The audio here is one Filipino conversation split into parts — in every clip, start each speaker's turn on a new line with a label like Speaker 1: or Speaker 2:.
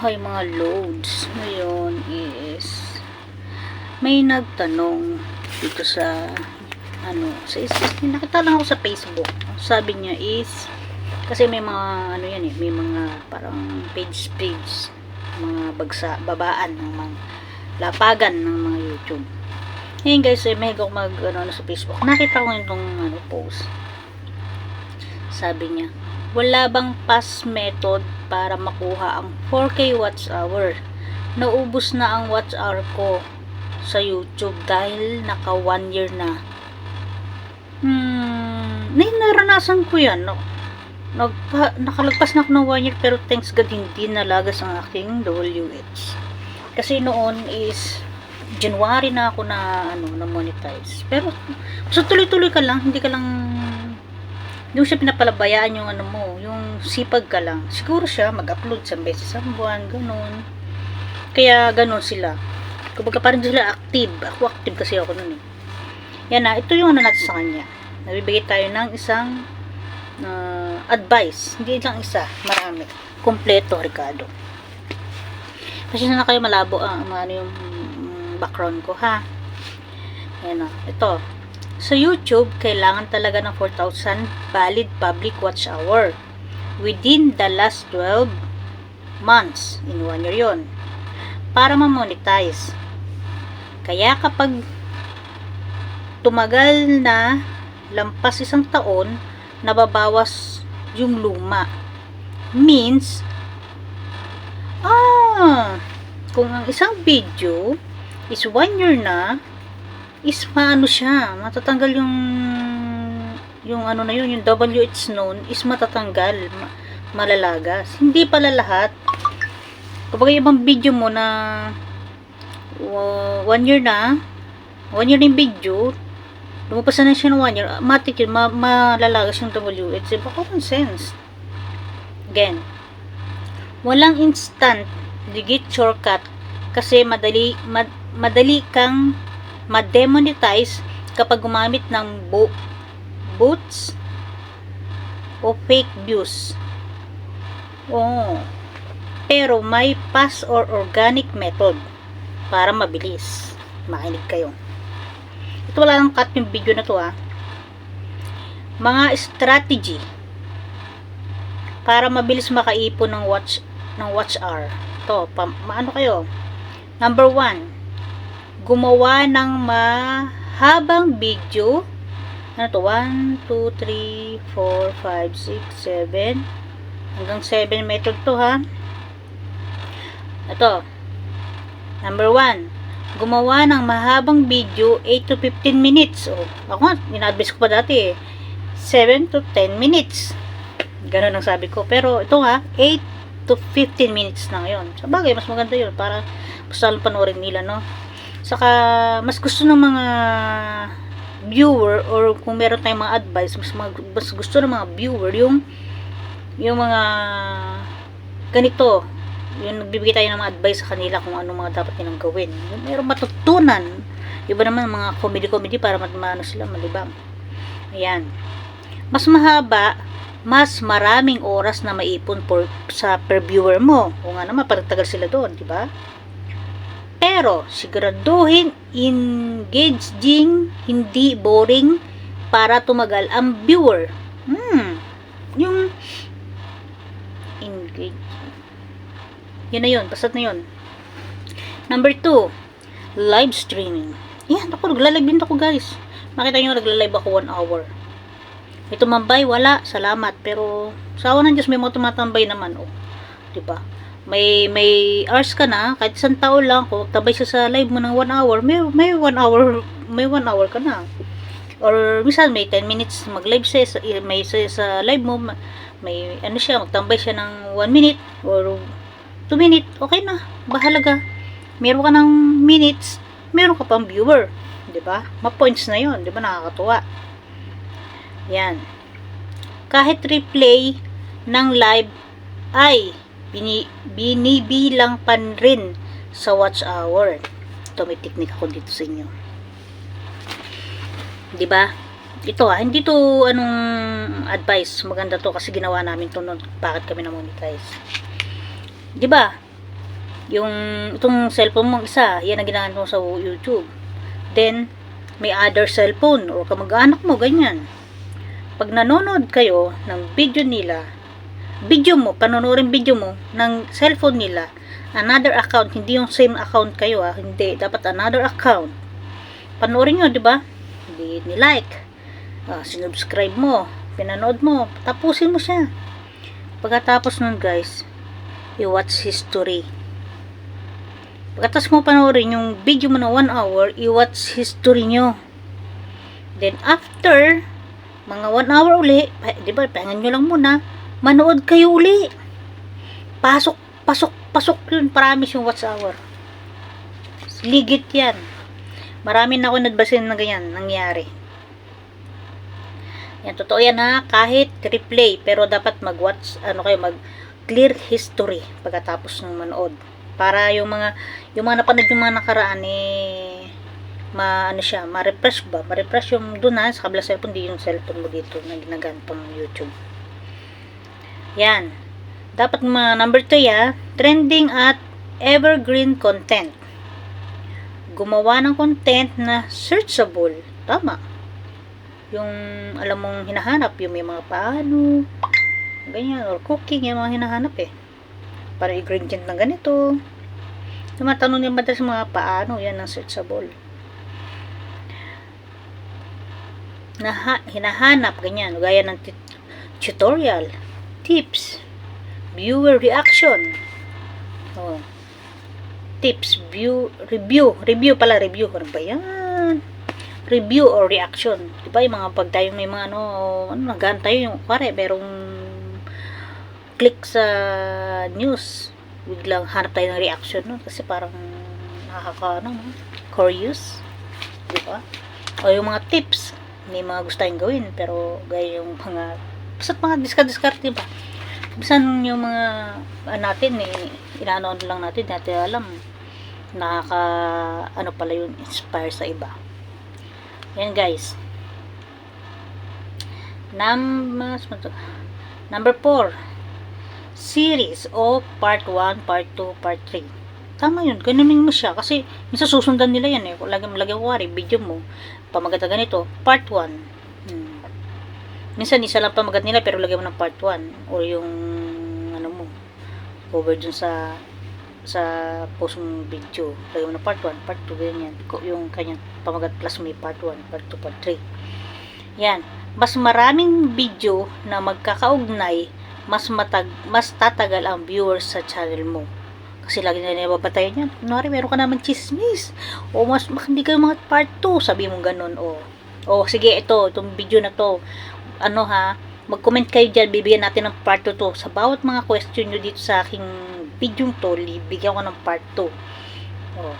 Speaker 1: Hi mga loads. Ngayon is may nagtanong dito sa ano, sa nakita lang ako sa Facebook. Sabi niya is kasi may mga ano yan eh, may mga parang page page mga bagsa, babaan ng mga lapagan ng mga YouTube. Ngayon guys, eh, may ako mag ano, ano, sa Facebook. Nakita ko itong ano, post. Sabi niya, wala bang pass method para makuha ang 4K watch hour? Naubos na ang watch hour ko sa YouTube dahil naka 1 year na. Hmm, naranasan ko yan. No? Nagpa, nakalagpas na ako ng 1 year pero thanks God hindi nalagas ang aking WH. Kasi noon is January na ako na ano na monetize. Pero so tuloy-tuloy ka lang, hindi ka lang hindi siya pinapalabayaan yung ano mo, yung sipag ka lang. Siguro siya mag-upload sa beses sa buwan, ganun. Kaya ganun sila. Kumbaga parang sila active. Ako active kasi ako nun eh. Yan na, ito yung ano natin sa kanya. Nabibigay tayo ng isang uh, advice. Hindi lang isa, marami. Kompleto, Ricardo. Kasi na kayo malabo ang ano yung mm, background ko, ha? Yan na, ito. Sa YouTube, kailangan talaga ng 4,000 valid public watch hour within the last 12 months. In one year yun. Para ma-monetize. Kaya kapag tumagal na lampas isang taon, nababawas yung luma. Means, ah, kung ang isang video is one year na, is maano siya, matatanggal yung yung ano na yun, yung WH noon is matatanggal, ma- malalagas. Hindi pala lahat. Kapag ibang video mo na uh, one year na, one year yung video, lumabas na siya ng one year, matik yun, ma- malalagas yung WH. Diba common sense? Again, walang instant digit shortcut kasi madali mad- madali kang ma-demonetize kapag gumamit ng bo- bots o fake views. Oo. Pero may pass or organic method para mabilis. Makinig kayo. Ito wala nang cut yung video na to ha. Mga strategy para mabilis makaipon ng watch ng watch hour. To, pa, maano kayo? Number one, gumawa ng mahabang video. Ano to? 1, 2, 3, 4, 5, 6, 7. Hanggang 7 method to ha. Ito. Number 1. Gumawa ng mahabang video 8 to 15 minutes. O, ako nga, in-advise ko pa dati eh. 7 to 10 minutes. Ganun ang sabi ko. Pero ito ha, 8 to 15 minutes na ngayon. Sa bagay, mas maganda yun para basta panoorin nila, no? Saka, mas gusto ng mga viewer or kung meron tayong mga advice, mas, mag, mas gusto ng mga viewer yung yung mga ganito yung nagbibigay tayo ng mga advice sa kanila kung ano mga dapat nilang gawin. Yung meron matutunan. Iba naman mga comedy-comedy para matmano sila malibang. Ayan. Mas mahaba, mas maraming oras na maipon por, sa per viewer mo. O nga naman, parang sila doon, di ba? Pero, siguraduhin engaging, hindi boring, para tumagal ang viewer. Hmm. Yung engage. Yun na yun. Basta na yun. Number two, live streaming. Yan, ako, nagla-live din ako guys. Makita nyo, nagla-live ako one hour. May tumambay, wala, salamat. Pero, sa awa ng Diyos, may mga tumatambay naman, oh. Diba? May, may hours ka na, kahit isang taon lang, kung tabay siya sa live mo ng one hour, may, may one hour, may one hour ka na. Or, minsan, may 10 minutes mag-live siya, sa, may sa, sa live mo, may, ano siya, magtambay siya ng 1 minute, or 2 minute, okay na, bahalaga. Meron ka ng minutes, meron ka pang viewer. 'di ba? Ma-points na 'yon, 'di ba? Nakakatuwa. Yan. Kahit replay ng live ay bini, binibilang pan rin sa watch hour. Ito may technique ako dito sa inyo. 'Di ba? Ito ah, hindi to anong advice. Maganda to kasi ginawa namin to noon. Bakit kami na monetize? 'Di ba? yung itong cellphone mo isa, yan ang ginagamit mo sa YouTube. Then, may other cellphone o kamag-anak mo, ganyan. Pag nanonood kayo ng video nila, video mo, panonoodin video mo ng cellphone nila, another account, hindi yung same account kayo ah, hindi, dapat another account. Panoorin nyo, di ba? Hindi ni-like. Ah, sinubscribe mo, pinanood mo, tapusin mo siya. Pagkatapos nun guys, i-watch history. Pagkatapos mo panoorin yung video mo na 1 hour, i-watch history nyo. Then after, mga 1 hour uli, di ba, pahingan nyo lang muna, manood kayo uli. Pasok, pasok, pasok yun, promise yung watch hour. Ligit yan. Marami na ako nadbasin na ganyan, nangyari. Yan, totoo yan ha, kahit replay, pero dapat mag-watch, ano kayo, mag-clear history pagkatapos ng manood. Para yung mga, yung mga napanood yung mga nakaraan, eh, ma, ano siya, ma-refresh ba? Ma-refresh yung doon ha, sa kabila cellphone, di yung cellphone mo dito na ginagamit pang YouTube. Yan. Dapat mga number 2 ya, trending at evergreen content. Gumawa ng content na searchable. Tama. Yung alam mong hinahanap, yung may mga paano, ganyan, or cooking, yung mga hinahanap eh. Para ingredient ng ganito. Tumatanong yung madalas mga paano, yan ang searchable. Naha, hinahanap, ganyan, gaya ng tutorial, tips, viewer reaction. Oh. Tips, view, review, review pala, review. Ano ba yan? Review or reaction. Diba yung mga pag tayo may mga ano, ano, naghan tayo yung, pare, merong click sa news. Biglang hanap tayo ng reaction no? Kasi parang nakaka, ano, no? curious. Diba? O yung mga tips. May mga gusto tayong gawin, pero gaya yung mga, basta mga discard-discard, diba? Bisan yung mga ano natin eh, inaano lang natin, natin alam nakaka ano pala yun, inspire sa iba. Yan guys. Number, number 4. Series o part 1, part 2, part 3. Tama yun, ganunin mo siya. Kasi, minsan susundan nila yan eh. Lagi, lagi wari, video mo, pamagat na ganito, part 1. Minsan, isa lang pamagat nila, pero lagyan mo ng part 1. O yung, ano mo, over dun sa sa post mong video. Lagyan mo na part 1, part 2, ganyan. Yung kanyang pamagat plus may part 1, part 2, part 3. Yan. Mas maraming video na magkakaugnay, mas matag mas tatagal ang viewers sa channel mo. Kasi lagi na nababatayan yan. Kunwari, meron ka naman chismis. O mas hindi kayo mga part 2. Sabi mo ganun. O, o sige, ito, itong video na to. Ano ha, mag-comment kayo dyan. Bibigyan natin ng part 2 to. Sa bawat mga question nyo dito sa aking video to, bigyan ko ng part 2. O,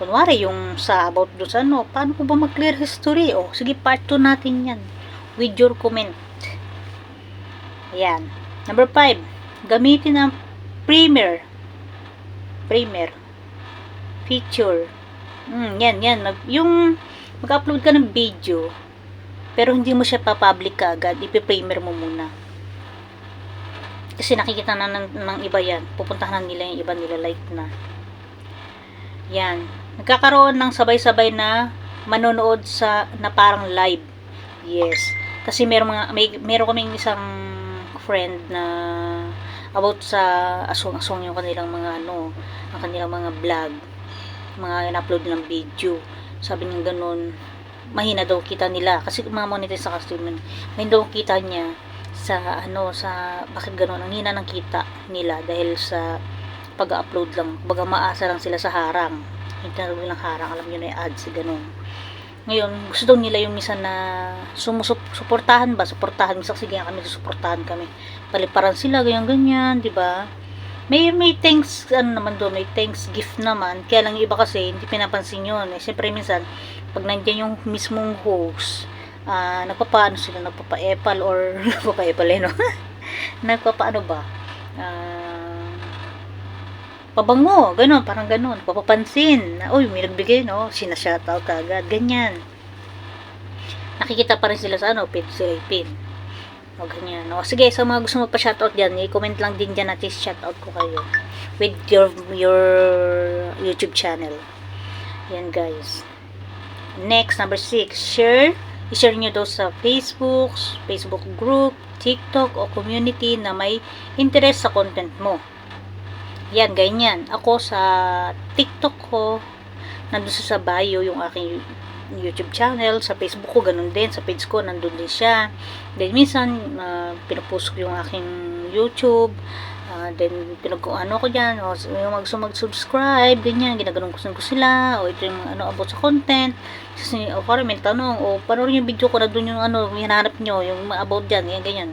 Speaker 1: kunwari, yung sa about do sa ano, paano ko ba mag-clear history? O, sige, part 2 natin yan. With your comment. Ayan. Number 5. Gamitin ang Premiere. Premiere. Feature. Mm, yan, yan. Yung mag-upload ka ng video, pero hindi mo siya pa-public ka agad, ipi-premiere mo muna. Kasi nakikita na ng, ng iba yan. Pupuntahan na nila yung iba nila like na. Yan. Nagkakaroon ng sabay-sabay na manonood sa na parang live. Yes. Kasi meron mga may meron kaming isang friend na about sa aswang-aswang yung kanilang mga ano, ang kanilang mga vlog, mga in-upload ng video. Sabi niya ganun, mahina daw kita nila kasi ma-monetize sa customer. Mahina daw kita niya sa ano sa bakit ganun ang hina ng kita nila dahil sa pag-upload lang. Baga maasa lang sila sa harang. Na lang harang, alam niyo na yung ads ganun. Ngayon, gusto daw nila yung misa na sumusuportahan ba? Suportahan. Misa sige kami, susuportahan kami. Paliparan sila, ganyan-ganyan, di ba? May, may thanks, ano naman doon, may thanks gift naman. Kaya lang iba kasi, hindi pinapansin yun. Eh, siyempre, minsan, pag nandyan yung mismong host, ah nagpapaano sila, nagpapa-epal or nagpapa-epal eh, no? nagpapaano ba? Ah, pabango, ganun, parang ganun, papapansin, uy, may nagbigay, no, sinashoutout agad, ganyan. Nakikita pa rin sila sa ano, pin, sila yung pin. O ganyan. O, sige, sa mga gusto magpa-shoutout dyan, i-comment lang din dyan natin shoutout ko kayo. With your, your YouTube channel. Yan guys. Next, number 6. Share. I-share nyo daw sa Facebook, Facebook group, TikTok, o community na may interest sa content mo. Yan, ganyan. Ako sa TikTok ko, nandun sa bio yung aking YouTube channel, sa Facebook ko, ganun din, sa page ko, nandun din siya. Then, minsan, uh, pinupost ko yung aking YouTube, uh, then, pinag ano ko dyan, o, yung mag mag-subscribe, ganyan, ginaganon ko ko sila, o ito yung ano about sa content, kasi, o parang may tanong, o panoorin yung video ko, na dun yung ano, hinahanap nyo, yung about dyan, ganyan, ganyan.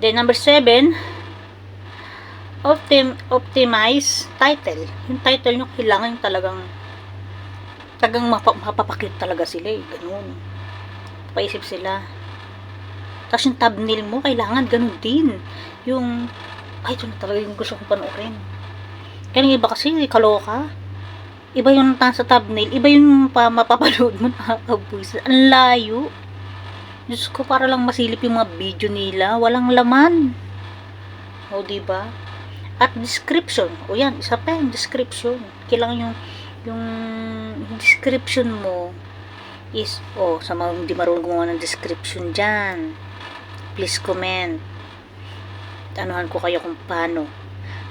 Speaker 1: Then, number 7, optim optimize title. Yung title nyo, kailangan yung talagang talagang mapa, mapapakit talaga sila eh. Ganun. Paisip sila. Tapos yung thumbnail mo, kailangan ganun din. Yung, ay, ito na talaga yung gusto kong panoorin. Kaya yung iba kasi, kaloka. Iba yung nasa thumbnail, iba yung pa, mapapanood mo nakakabuisa. Ang layo. Diyos ko, para lang masilip yung mga video nila. Walang laman. O, diba? At description. O yan, isa pa yung description. Kailangan yung yung description mo is, oh, sa mga hindi marunong gumawa ng description dyan, please comment. Anuhan ko kayo kung paano.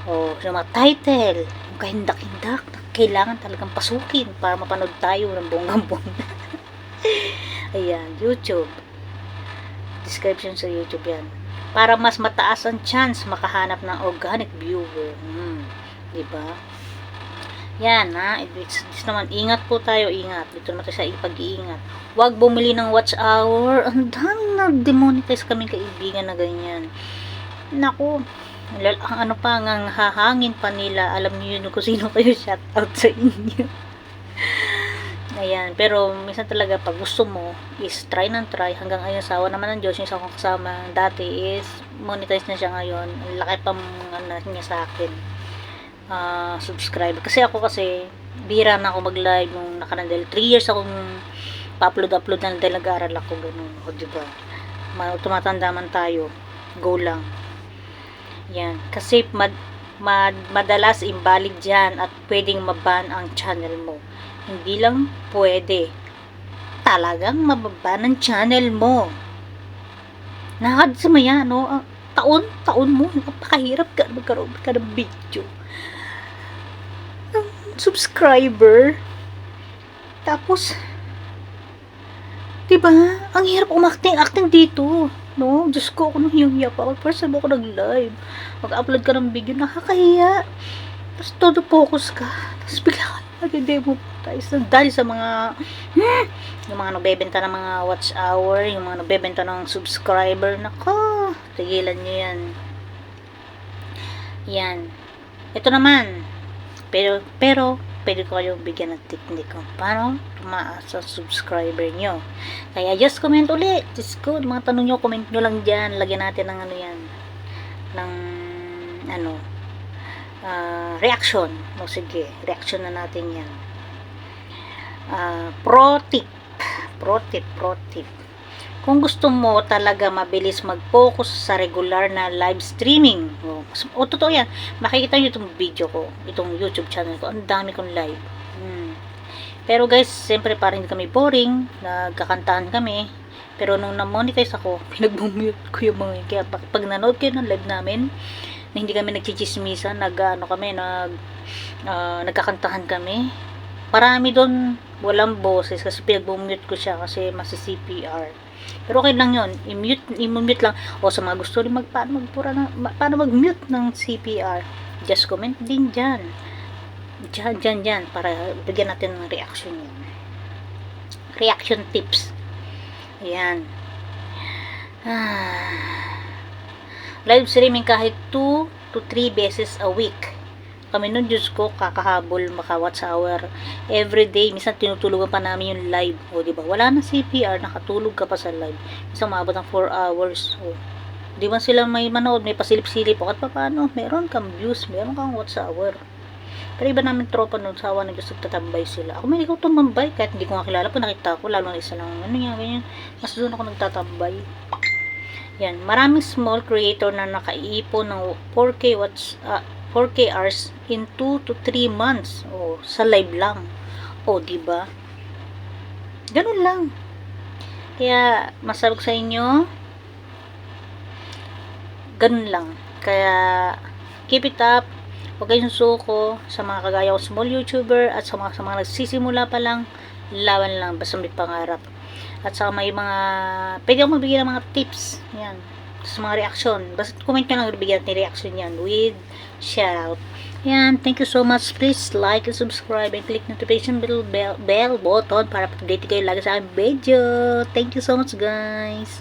Speaker 1: O, yung mga title, yung kahindak-hindak, kailangan talagang pasukin para mapanood tayo ng bonggang-bongga. Ayan, YouTube. Description sa YouTube yan. Para mas mataas ang chance makahanap ng organic viewer. Hmm, di ba? Yan, ha? It's, it's naman, ingat po tayo, ingat. Dito naman tayo sa ipag-iingat. Huwag bumili ng watch hour. Ang daming na-demonetize kami kaibigan na ganyan. Naku, ang ano pa, ang hahangin pa nila. Alam niyo yun kung sino kayo shoutout sa inyo. Ayan, pero minsan talaga pag gusto mo is try ng try hanggang ayun sawa naman ng Diyos yung isa kong kasama dati is monetize na siya ngayon ang laki pa ano niya sa akin uh, subscribe kasi ako kasi bira na ako mag live nung nakaraan dahil 3 years akong pa-upload upload na dahil nag-aaral ako ganun o diba Ma tumatanda man tayo go lang yan kasi mad, mad, madalas invalid dyan at pwedeng maban ang channel mo hindi lang pwede. Talagang mababa ng channel mo. Nakad sa maya, no? Ang taon, taon mo, napakahirap ka magkaroon ka ng video. Ng subscriber. Tapos, diba? Ang hirap umakting, acting dito. No? Diyos ko, ako nung hiya pa. First time ako nag-live. Mag-upload ka ng video, nakakahiya. Tapos todo focus ka. Tapos bigla ka nag-demo tayo sa, dahil sa mga hmm, yung mga nagbebenta ng mga watch hour, yung mga nagbebenta ng subscriber, nako, tigilan nyo yan. Yan. Ito naman, pero, pero, pwede ko kayong bigyan ng technique kung paano tumaas sa subscriber nyo. Kaya just comment ulit. Just ko, mga tanong nyo, comment nyo lang dyan. Lagyan natin ng ano yan. Ng, ano, uh, reaction. O sige, reaction na natin yan. Uh, pro tip. Pro tip, pro tip. Kung gusto mo talaga mabilis mag-focus sa regular na live streaming, o, o totoo yan, makikita nyo itong video ko, itong YouTube channel ko, ang dami kong live. Hmm. Pero guys, siyempre parang hindi kami boring, nagkakantahan kami, pero nung na-monetize ako, pinag-mute ko yung mga, kaya pag, pag nanood kayo ng live namin, na hindi kami nagchichismisan, nag ano kami, nag uh, nagkakantahan kami. Marami doon walang boses kasi pinag-mute ko siya kasi masi CPR. Pero okay lang 'yon. I-mute, i-mute lang. O sa mga gusto rin mag paano magpura na, paano mag-mute ng CPR. Just comment din diyan. Diyan, diyan, diyan para bigyan natin ng reaction yun. Reaction tips. Ayan. Ah live streaming kahit 2 to 3 beses a week. Kami nun, Diyos ko, kakahabol, makawat sa hour. Every day, minsan tinutulugan pa namin yung live. O, di ba? Wala na CPR, nakatulog ka pa sa live. Minsan maabot ng 4 hours. O, di ba sila may manood, may pasilip-silip. O, at pa paano? Meron kang views, meron kang watch hour. Pero iba namin tropa nun, sa awa ng Diyos, nagtatambay sila. Ako may ikaw tumambay, kahit hindi ko nga kilala po, nakita ko, lalo na isa lang, ano yan, ganyan. Mas doon ako nagtatambay. Yan, maraming small creator na nakaiipon ng 4K watts, ah, 4K hours in 2 to 3 months. O, sa live lang. O, di ba? Ganun lang. Kaya, masabi sa inyo, ganun lang. Kaya, keep it up. Huwag kayong suko sa mga kagaya ko small YouTuber at sa mga, sa mga nagsisimula pa lang, laban lang, basta may pangarap. At saka may mga, pwede akong magbigay ng mga tips. Yan. Sa mga reaction. Basta comment nyo lang bigyan natin reaction yan with shoutout. Yan. Thank you so much. Please like and subscribe and click notification bell, bell, bell button para update kayo lagi sa aking video. Thank you so much guys.